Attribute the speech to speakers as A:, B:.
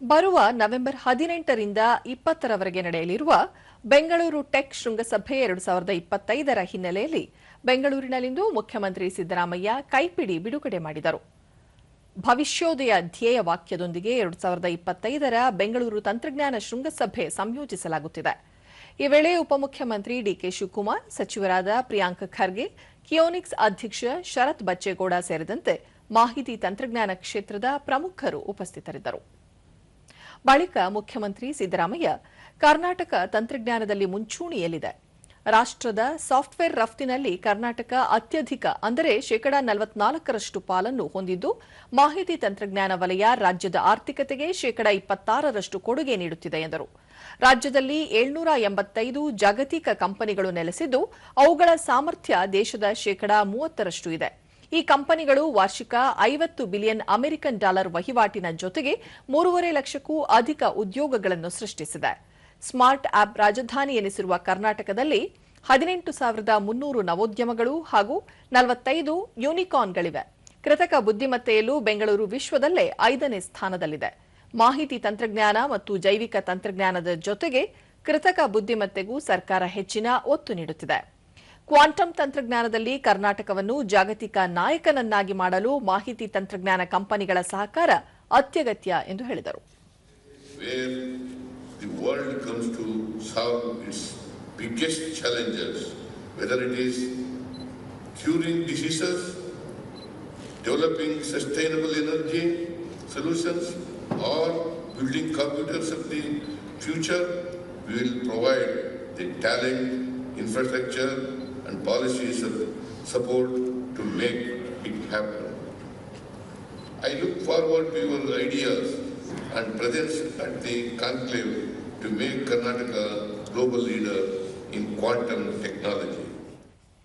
A: ಬರುವ ನವೆಂಬರ್ ಹದಿನೆಂಟರಿಂದ ಇಪ್ಪತ್ತರವರೆಗೆ ನಡೆಯಲಿರುವ ಬೆಂಗಳೂರು ಟೆಕ್ ಶೃಂಗಸಭೆ ಎರಡು ಸಾವಿರದ ಇಪ್ಪತ್ತೈದರ ಹಿನ್ನೆಲೆಯಲ್ಲಿ ಬೆಂಗಳೂರಿನಲ್ಲಿಂದು ಮುಖ್ಯಮಂತ್ರಿ ಸಿದ್ದರಾಮಯ್ಯ ಕೈಪಿಡಿ ಬಿಡುಗಡೆ ಮಾಡಿದರು. ಭವಿಷ್ಯೋದಯ ಧ್ಯೇಯ ವಾಕ್ಯದೊಂದಿಗೆ ಎರಡು ಸಾವಿರದ ಇಪ್ಪತ್ತೈದರ ಬೆಂಗಳೂರು ತಂತ್ರಜ್ಞಾನ ಶೃಂಗಸಭೆ ಸಂಯೋಜಿಸಲಾಗುತ್ತಿದೆ. ಈ ವೇಳೆ ಉಪಮುಖ್ಯಮಂತ್ರಿ ಡಿಕೆ ಶಿವಕುಮಾರ್, ಸಚಿವರಾದ ಪ್ರಿಯಾಂಕ್ ಖರ್ಗೆ, ಕಿಯೋನಿಕ್ಸ್ ಅಧ್ಯಕ್ಷ ಶರತ್ ಬಚ್ಚೇಗೌಡ ಸೇರಿದಂತೆ ಮಾಹಿತಿ ತಂತ್ರಜ್ಞಾನ ಕ್ಷೇತ್ರದ ಪ್ರಮುಖರು ಉಪಸ್ಥಿತರಿದ್ದರು. ಬಳಿಕ ಮುಖ್ಯಮಂತ್ರಿ ಸಿದ್ದರಾಮಯ್ಯ ಕರ್ನಾಟಕ ತಂತ್ರಜ್ಞಾನದಲ್ಲಿ ಮುಂಚೂಣಿಯಲ್ಲಿದೆ. ರಾಷ್ಟ್ರದ ಸಾಫ್ಟ್ವೇರ್ ರಫ್ತಿನಲ್ಲಿ ಕರ್ನಾಟಕ ಅತ್ಯಧಿಕ, ಅಂದರೆ ಶೇಕಡಾ ನಲವತ್ನಾಲ್ಕರಷ್ಟು ಪಾಲನ್ನು ಹೊಂದಿದ್ದು, ಮಾಹಿತಿ ತಂತ್ರಜ್ಞಾನ ವಲಯ ರಾಜ್ಯದ ಆರ್ಥಿಕತೆಗೆ ಶೇಕಡಾ ಇಪ್ಪತ್ತಾರರಷ್ಟು ಕೊಡುಗೆ ನೀಡುತ್ತಿದೆ ಎಂದರು. ರಾಜ್ಯದಲ್ಲಿ ಏಳ್ನೂರ ಎಂಬತ್ತೈದು ಜಾಗತಿಕ ಕಂಪನಿಗಳು ನೆಲೆಸಿದ್ದು, ಅವುಗಳ ಸಾಮರ್ಥ್ಯ ದೇಶದ ಶೇಕಡಾ ಮೂವತ್ತರಷ್ಟು ಇದೆ. ಈ ಕಂಪನಿಗಳು ವಾರ್ಷಿಕ ಐವತ್ತು ಬಿಲಿಯನ್ ಅಮೆರಿಕನ್ ಡಾಲರ್ ವಹಿವಾಟಿನ ಜೊತೆಗೆ ಮೂರುವರೆ ಲಕ್ಷಕ್ಕೂ ಅಧಿಕ ಉದ್ಯೋಗಗಳನ್ನು ಸೃಷ್ಟಿಸಿದೆ. ಸ್ಮಾರ್ಟ್ ಆಪ್ ರಾಜಧಾನಿ ಎನಿಸಿರುವ ಕರ್ನಾಟಕದಲ್ಲಿ ಹದಿನೆಂಟು ಸಾವಿರದ ಮುನ್ನೂರು ನವೋದ್ಯಮಗಳು ಹಾಗೂ ನಲವತ್ತೈದು ಯೂನಿಕಾರ್ನ್ಗಳಿವೆ. ಕೃತಕ ಬುದ್ದಿಮತ್ತೆಯಲ್ಲೂ ಬೆಂಗಳೂರು ವಿಶ್ವದಲ್ಲೇ ಐದನೇ ಸ್ಥಾನದಲ್ಲಿದೆ. ಮಾಹಿತಿ ತಂತ್ರಜ್ಞಾನ ಮತ್ತು ಜೈವಿಕ ತಂತ್ರಜ್ಞಾನದ ಜೊತೆಗೆ ಕೃತಕ ಬುದ್ದಿಮತ್ತೆಗೂ ಸರ್ಕಾರ ಹೆಚ್ಚಿನ ಒತ್ತು ನೀಡುತ್ತಿದೆ. ಕ್ವಾಂಟಮ್ ತಂತ್ರಜ್ಞಾನದಲ್ಲಿ ಕರ್ನಾಟಕವನ್ನು ಜಾಗತಿಕ ನಾಯಕನನ್ನಾಗಿ ಮಾಡಲು ಮಾಹಿತಿ ತಂತ್ರಜ್ಞಾನ ಕಂಪನಿಗಳ ಸಹಕಾರ ಅತ್ಯಗತ್ಯ ಎಂದು ಹೇಳಿದರು
B: developing sustainable energy solutions, or building computers of the future, we will provide the talent, infrastructure, and policies of support to make it happen. I look forward to your ideas and presence at the conclave to make Karnataka global leader in quantum technology.